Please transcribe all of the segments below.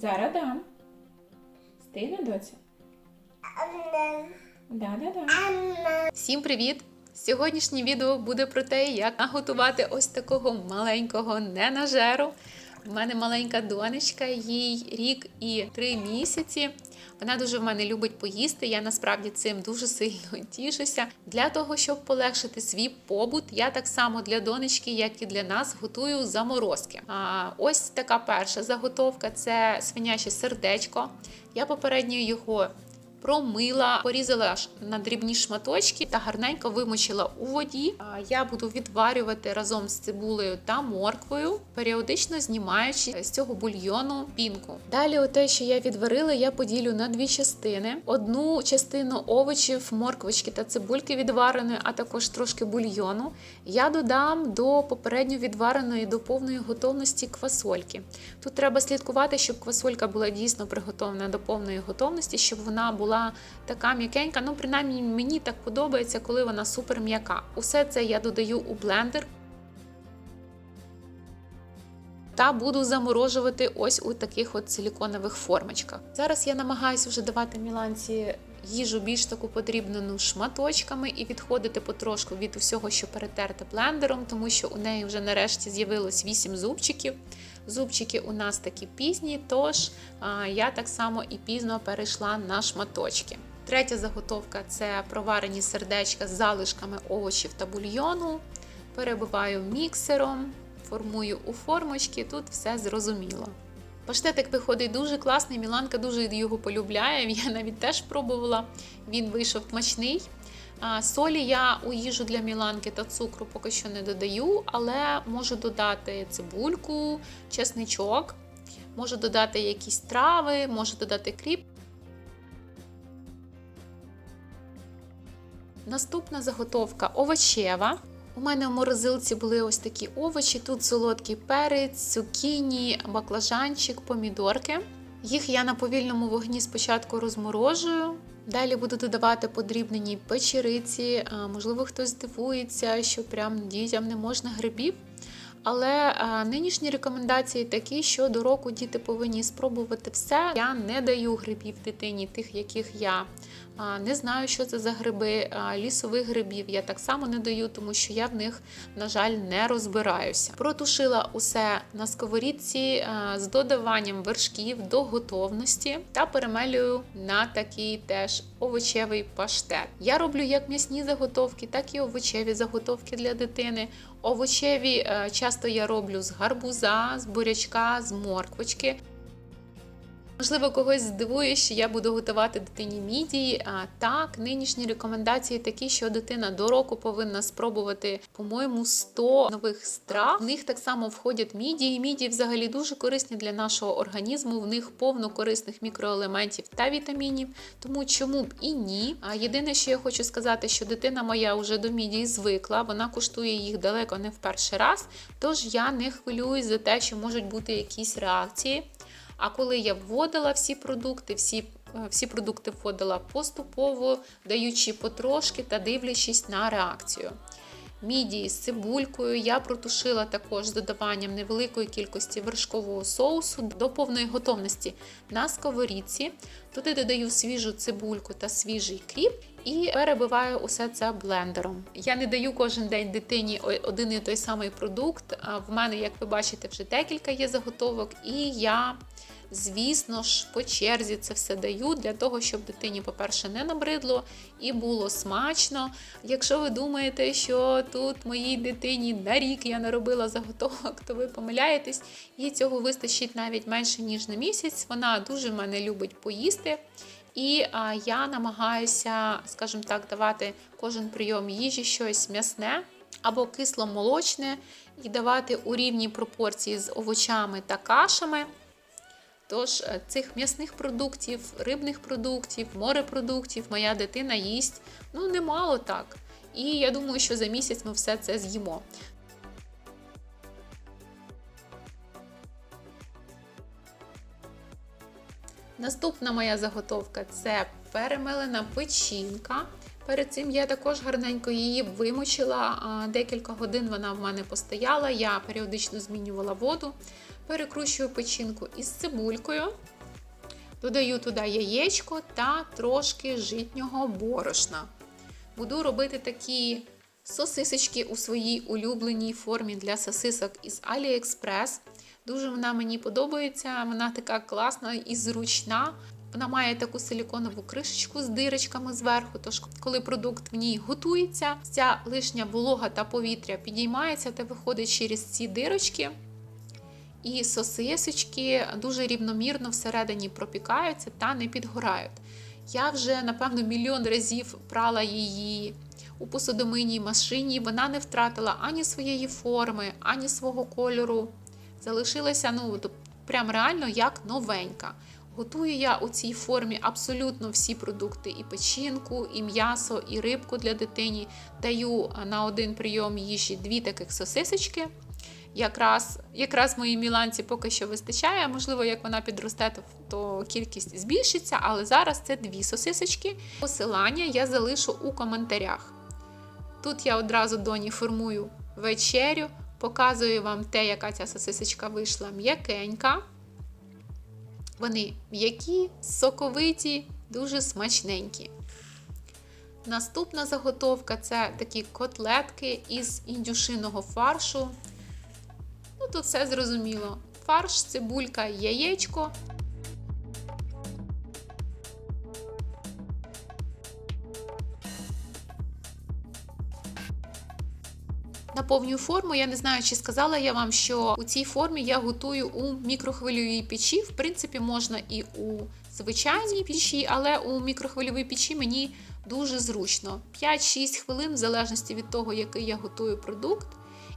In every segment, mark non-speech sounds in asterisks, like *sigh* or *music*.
Зараз дам. Стигне, доця? Да-да-да. Всім привіт! Сьогоднішнє відео буде про те, як наготувати ось такого маленького ненажеру. У мене маленька донечка, їй рік і три місяці. Вона дуже в мене любить поїсти. Я насправді цим дуже сильно *laughs* тішуся. Для того, щоб полегшити свій побут, я так само для донечки, як і для нас, готую заморозки. А ось така перша заготовка це свиняче сердечко. Я попередньо його промила, порізала аж на дрібні шматочки та гарненько вимочила у воді. Я буду відварювати разом з цибулею та морквою, періодично знімаючи з цього бульйону пінку. Далі, те, що я відварила, я поділю на дві частини: одну частину овочів, морквочки та цибульки відвареної, а також трошки бульйону. Я додам до попередньо відвареної до повної готовності квасольки. Тут треба слідкувати, щоб квасолька була дійсно приготовлена до повної готовності, щоб вона була така м'якенька. Ну, принаймні, мені так подобається, коли вона супер м'яка. Усе це я додаю у блендер. Та буду заморожувати ось у таких от силіконових формочках. Зараз я намагаюся вже давати Міланці їжу більш таку подрібнену шматочками і відходити потрошку від усього, що перетерте блендером, тому що у неї вже нарешті з'явилось 8 зубчиків. Зубчики у нас такі пізні, тож я так само і пізно перейшла на шматочки. Третя заготовка це проварені сердечка з залишками овочів та бульйону. Перебиваю міксером, формую у формочки, тут все зрозуміло. Паштетик виходить дуже класний, Міланка дуже його полюбляє. Я навіть теж пробувала. Він вийшов смачний. Солі я у їжу для Міланки та цукру поки що не додаю, але можу додати цибульку, чесничок, можу додати якісь трави, можу додати кріп. Наступна заготовка овочева. У мене в морозилці були ось такі овочі. Тут солодкий перець, цукіні, баклажанчик, помідорки. Їх я на повільному вогні спочатку розморожую. Далі буду додавати подрібнені печериці. Можливо, хтось здивується, що прям дітям не можна грибів. Але нинішні рекомендації такі, що до року діти повинні спробувати все. Я не даю грибів дитині, тих, яких я не знаю, що це за гриби. Лісових грибів я так само не даю, тому що я в них, на жаль, не розбираюся. Протушила усе на сковорідці з додаванням вершків до готовності та перемелюю на такий теж овочевий паштет. Я роблю як м'ясні заготовки, так і овочеві заготовки для дитини. Овочеві е, часто я роблю з гарбуза, з бурячка, з морквочки. Можливо, когось здивує, що я буду готувати дитині мідії. А так, нинішні рекомендації такі, що дитина до року повинна спробувати, по-моєму, 100 нових страв. В них так само входять мідії. Мідії взагалі дуже корисні для нашого організму. В них повно корисних мікроелементів та вітамінів. Тому чому б і ні. А єдине, що я хочу сказати, що дитина моя вже до мідії звикла, вона куштує їх далеко не в перший раз. Тож я не хвилююсь за те, що можуть бути якісь реакції. А коли я вводила всі продукти, всі, е, всі продукти вводила поступово, даючи потрошки та дивлячись на реакцію. Мідії з цибулькою я протушила також з додаванням невеликої кількості вершкового соусу до повної готовності на сковорідці. Туди додаю свіжу цибульку та свіжий кріп і перебиваю усе це блендером. Я не даю кожен день дитині один і той самий продукт. В мене, як ви бачите, вже декілька є заготовок, і я Звісно ж, по черзі це все даю для того, щоб дитині, по-перше, не набридло і було смачно. Якщо ви думаєте, що тут моїй дитині на рік я не робила заготовок, то ви помиляєтесь, їй цього вистачить навіть менше, ніж на місяць. Вона дуже мене любить поїсти. І а, я намагаюся, скажімо так, давати кожен прийом їжі щось м'ясне або кисломолочне, і давати у рівній пропорції з овочами та кашами. Тож е, цих м'ясних продуктів, рибних продуктів, морепродуктів моя дитина їсть ну немало так. І я думаю, що за місяць ми все це з'їмо. Наступна моя заготовка це перемелена печінка. Перед цим я також гарненько її вимочила. Декілька годин вона в мене постояла. Я періодично змінювала воду. Перекручую печінку із цибулькою, додаю туди яєчко та трошки житнього борошна. Буду робити такі сосисочки у своїй улюбленій формі для сосисок із AliExpress. Дуже вона мені подобається, вона така класна і зручна. Вона має таку силіконову кришечку з дирочками зверху. Тож, коли продукт в ній готується, ця лишня волога та повітря підіймається та виходить через ці дирочки. І сосисочки дуже рівномірно всередині пропікаються та не підгорають. Я вже, напевно, мільйон разів прала її у посудомийній машині. Вона не втратила ані своєї форми, ані свого кольору. Залишилася ну, прям реально як новенька. Готую я у цій формі абсолютно всі продукти: і печінку, і м'ясо, і рибку для дитині. Даю на один прийом їжі дві таких сосисочки. Якраз, якраз моїй міланці поки що вистачає. Можливо, як вона підросте, то, кількість збільшиться, але зараз це дві сосисочки. Посилання я залишу у коментарях. Тут я одразу доні формую вечерю, показую вам те, яка ця сосисочка вийшла м'якенька. Вони м'які, соковиті, дуже смачненькі. Наступна заготовка це такі котлетки із індюшиного фаршу. Тут все зрозуміло. Фарш, цибулька, яєчко. Наповнюю форму. Я не знаю, чи сказала я вам, що у цій формі я готую у мікрохвильовій печі. В принципі, можна і у звичайній печі, але у мікрохвильовій печі мені дуже зручно. 5-6 хвилин, в залежності від того, який я готую продукт,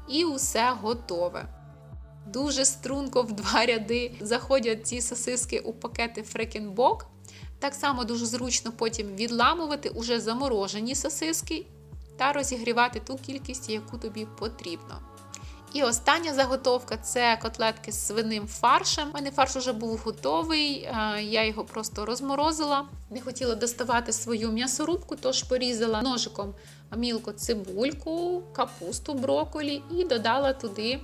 і усе готове. Дуже струнко в два ряди заходять ці сосиски у пакети фрекенбок. Так само дуже зручно потім відламувати уже заморожені сосиски та розігрівати ту кількість, яку тобі потрібно. І остання заготовка це котлетки з свиним фаршем. У мене фарш вже був готовий, я його просто розморозила. Не хотіла доставати свою м'ясорубку, тож порізала ножиком мілко цибульку, капусту, броколі і додала туди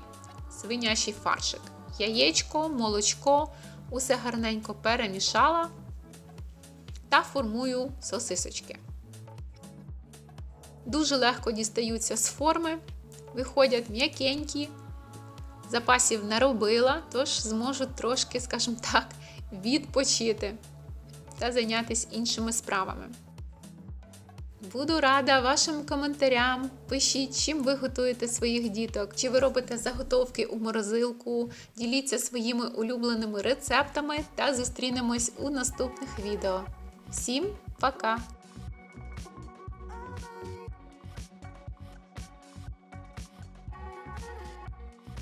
свинячий фаршик. Яєчко, молочко, усе гарненько перемішала та формую сосисочки. Дуже легко дістаються з форми, виходять м'якенькі. Запасів не робила, тож зможу трошки, скажімо так, відпочити та зайнятися іншими справами. Буду рада вашим коментарям. Пишіть, чим ви готуєте своїх діток, чи ви робите заготовки у морозилку, діліться своїми улюбленими рецептами та зустрінемось у наступних відео. Всім пока!